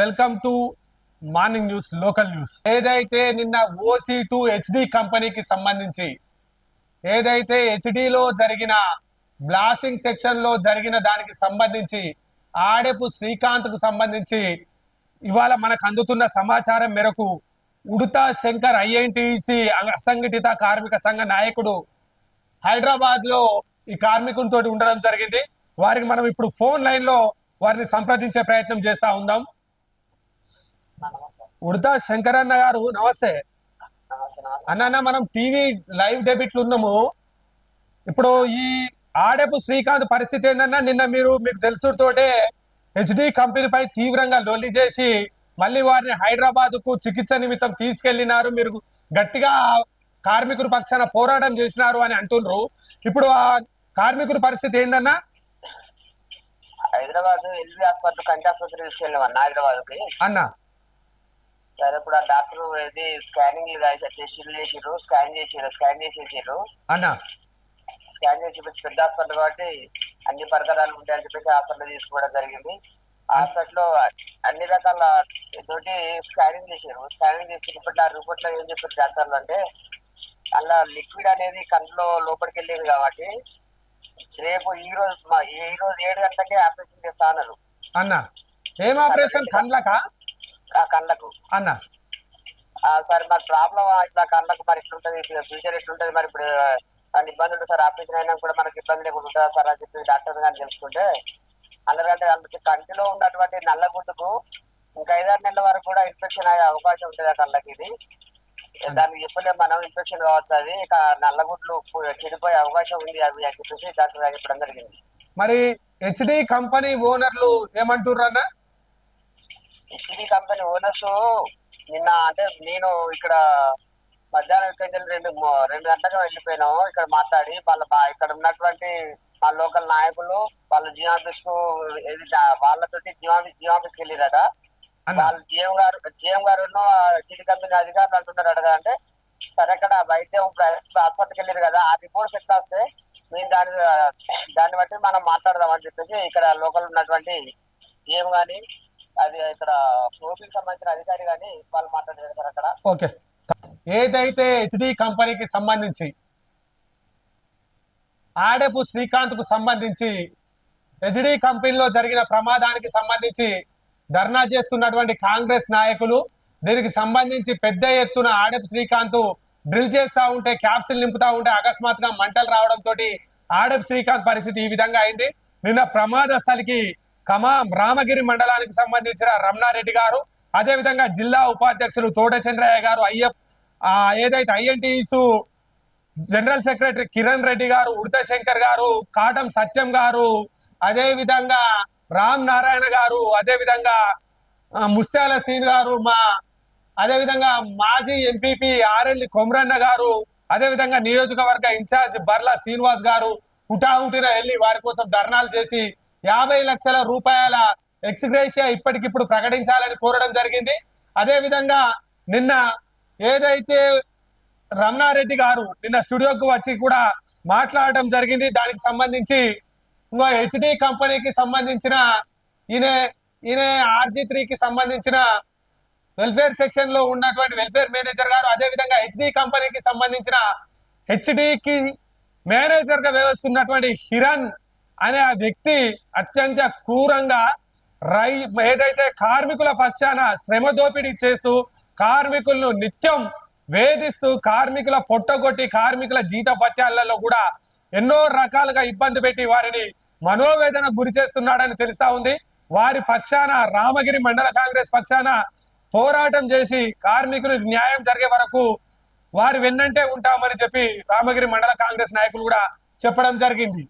Welcome to morning news local news. ఏదైతే నిన్న OC to HD కంపెనీకి సంబంధించి ఏదైతే హెచ్డిలో జరిగిన బ్లాస్టింగ్ సెక్షన్లో జరిగిన దానికి సంబంధించి ఆడెపు శ్రీకాంత్కు సంబంధించి ఇవాళ మనకు అందుతున్న సమాచారం మేరకు ఉడతా శంకర్ ఐఎన్టీసీ అసంఘటిత కార్మిక సంఘ నాయకుడు హైదరాబాద్లో ఈ కార్మికులతో ఉండడం జరిగింది. వారికి మనం ఇప్పుడు ఫోన్ లైన్లో వారిని సంప్రదించే ప్రయత్నం చేస్తా ఉందాం. ఉడతా శంకరన్న గారు నమస్తే. అన్న మనం టీవీ లైవ్ డెబిట్లు ఉన్నాము ఇప్పుడు ఈ ఆడపు శ్రీకాంత్ పరిస్థితి ఏందన్నా నిన్న మీరు మీకు తెలుసుతోటే హెచ్డి కంపెనీపై తీవ్రంగా లొల్లి చేసి మళ్ళీ వారిని హైదరాబాద్కు చికిత్స నిమిత్తం తీసుకెళ్ళినారు మీరు గట్టిగా కార్మికుల పక్షాన పోరాటం చేసినారు అని అంటుండ్రు ఇప్పుడు ఆ కార్మికుల పరిస్థితి ఏందన్నా? హైదరాబాద్ ఎల్వి హాస్పిటల్ కంటి ఆసుపత్రి తీసుకెళ్ళాం అన్న హైదరాబాద్కి అన్న. సరే ఇప్పుడు ఆ డాక్టర్ ఇది స్కానింగ్ టెస్టులు చేసిర్రు స్కాన్ చేసిర్రు స్కాన్ చేసేసారు అన్న. స్కాన్ చేసి పెద్ద హాస్పిటల్ కాబట్టి అన్ని పరికరాలు ఉంటాయని చెప్పేసి హాస్పిటల్ తీసుకోవడం జరిగింది. హాస్పిటల్లో అన్ని రకాల తోటి స్కానింగ్ చేశారు స్కానింగ్ చేసి ఇప్పుడు ఆ రిపోర్ట్లో ఏం చెప్పారు డాక్టర్లు అంటే అలా లిక్విడ్ అనేది కళ్ళలో లోపలికి వెళ్ళింది కాబట్టి రేపు ఈ రోజు ఈ రోజు ఏడు గంటలకే ఆపరేషన్ చేస్తా అన్నారు. అన్న ఏం ఆపరేషన్? కండ్లకా? కళ్ళకు. అన్న. ఆ, సార్ మరి ప్రాబ్లం ఇట్లా కళ్ళకు మరి ఎట్లుంటది ఫ్యూచర్ ఎట్లుంటది మరి ఇప్పుడు దాని ఇబ్బంది ఉంటుంది సార్ ఆపరేషన్ అయినా కూడా మనకి ఇబ్బంది లేకుండా ఉంటుందా సార్ అని చెప్పి డాక్టర్ గారిని తెలుసుకుంటే అందరికంటే అందుకే కంటిలో ఉన్నటువంటి నల్లగుడ్డుకు ఇంకా ఐదారు నెలల వరకు కూడా ఇన్ఫెక్షన్ అయ్యే అవకాశం ఉంటుంది ఆ కళ్ళకి ఇది. దానికి చెప్పలేం మనం ఇన్ఫెక్షన్ కావచ్చు అది ఇక నల్లగుడ్లు చెడిపోయే అవకాశం ఉంది అవి అని చెప్పేసి డాక్టర్ గారు చెప్పడం జరిగింది. మరి హెచ్డి కంపెనీ ఓనర్లు ఏమంటుర్రు అన్న? హెచ్డి కంపెనీ ఓనర్స్ నిన్న అంటే నేను ఇక్కడ మధ్యాహ్నం ఇక్కడి నుంచి రెండు రెండు గంటలకు వెళ్ళిపోయినాము ఇక్కడ మాట్లాడి వాళ్ళ ఇక్కడ ఉన్నటువంటి మా లోకల్ నాయకులు వాళ్ళ జియో ఆఫీస్కు ఏది వాళ్ళతోటి జియో ఆఫీస్కి వెళ్ళిరట వాళ్ళు జిఎం గారు జిఎం గారు హెచ్డి కంపెనీ అధికారులు అంటున్నారు అడగా అంటే సరే అక్కడ వైద్యం హాస్పిటల్కి వెళ్ళారు కదా ఆ రిపోర్ట్స్ ఎట్లా వస్తే మేము దాని దాన్ని బట్టి మనం మాట్లాడదాం అని చెప్పేసి ఇక్కడ లోకల్ ఉన్నటువంటి జిఎం గాని అది ఇక్కడ ఫ్లోటింగ్ సంబంధించిన అధికారి గాని వాళ్ళు మాట్లాడారు సార్ అక్కడ? ఓకే. ఏదైతే హెచ్డి కంపెనీకి సంబంధించి ఆడపు శ్రీకాంత్కు సంబంధించి హెచ్డి కంపెనీలో జరిగిన ప్రమాదానికి సంబంధించి ధర్నా చేస్తున్నటువంటి కాంగ్రెస్ నాయకులు దీనికి సంబంధించి పెద్ద ఎత్తున ఆడపు శ్రీకాంత్ డ్రిల్ చేస్తా ఉంటే క్యాప్సిల్ నింపుతా ఉంటే అకస్మాత్తుగా మంటలు రావడంతో ఆడపు శ్రీకాంత్ పరిస్థితి ఈ విధంగా అయింది. నిన్న ప్రమాద స్థలికి కమా రామగిరి మండలానికి సంబంధించిన రమణారెడ్డి గారు అదే విధంగా జిల్లా ఉపాధ్యక్షులు తోట చంద్రయ్య గారు అయ్యప్ ఆ, ఏదైతే ఐఎన్టీసు జనరల్ సెక్రటరీ కిరణ్ రెడ్డి గారు ఉడత శంకర్ గారు కాటం సత్యం గారు అదే విధంగా రామ్ నారాయణ గారు అదే విధంగా ముస్త్యాల సీన్ గారు మా అదే విధంగా మాజీ ఎంపీపీ ఆర్ఎల్ కొమరన్న గారు అదే విధంగా నియోజకవర్గ ఇన్ఛార్జ్ బర్లా శ్రీనివాస్ గారు హుటాహుటిన వెళ్ళి వారి కోసం ధర్నాలు చేసి యాభై లక్షల రూపాయల ఎక్స్గ్రేషియా ఇప్పటికిప్పుడు ప్రకటించాలని కోరడం జరిగింది. అదేవిధంగా నిన్న ఏదైతే రమణారెడ్డి గారు నిన్న స్టూడియోకి వచ్చి కూడా మాట్లాడడం జరిగింది. దానికి సంబంధించి ఇంకో హెచ్డి కంపెనీకి సంబంధించిన ఈయన ఈయన ఆర్జీ త్రీకి సంబంధించిన వెల్ఫేర్ సెక్షన్లో ఉన్నటువంటి వెల్ఫేర్ మేనేజర్ గారు అదేవిధంగా హెచ్డి కంపెనీకి సంబంధించిన హెచ్డికి మేనేజర్గా వ్యవహరిస్తున్నటువంటి హిరణ్ అనే ఆ వ్యక్తి అత్యంత క్రూరంగా రై ఏదైతే కార్మికుల పక్షాన శ్రమ దోపిడీ చేస్తూ కార్మికులను నిత్యం వేధిస్తూ కార్మికుల పొట్టగొట్టి కార్మికుల జీత పత్యాలలో కూడా ఎన్నో రకాలుగా ఇబ్బంది పెట్టి వారిని మనోవేదన గురి చేస్తున్నాడని తెలుస్తా ఉంది. వారి పక్షాన రామగిరి మండల కాంగ్రెస్ పక్షాన పోరాటం చేసి కార్మికులకు న్యాయం జరిగే వరకు వారు వెన్నంటే ఉంటామని చెప్పి రామగిరి మండల కాంగ్రెస్ నాయకులు కూడా చెప్పడం జరిగింది.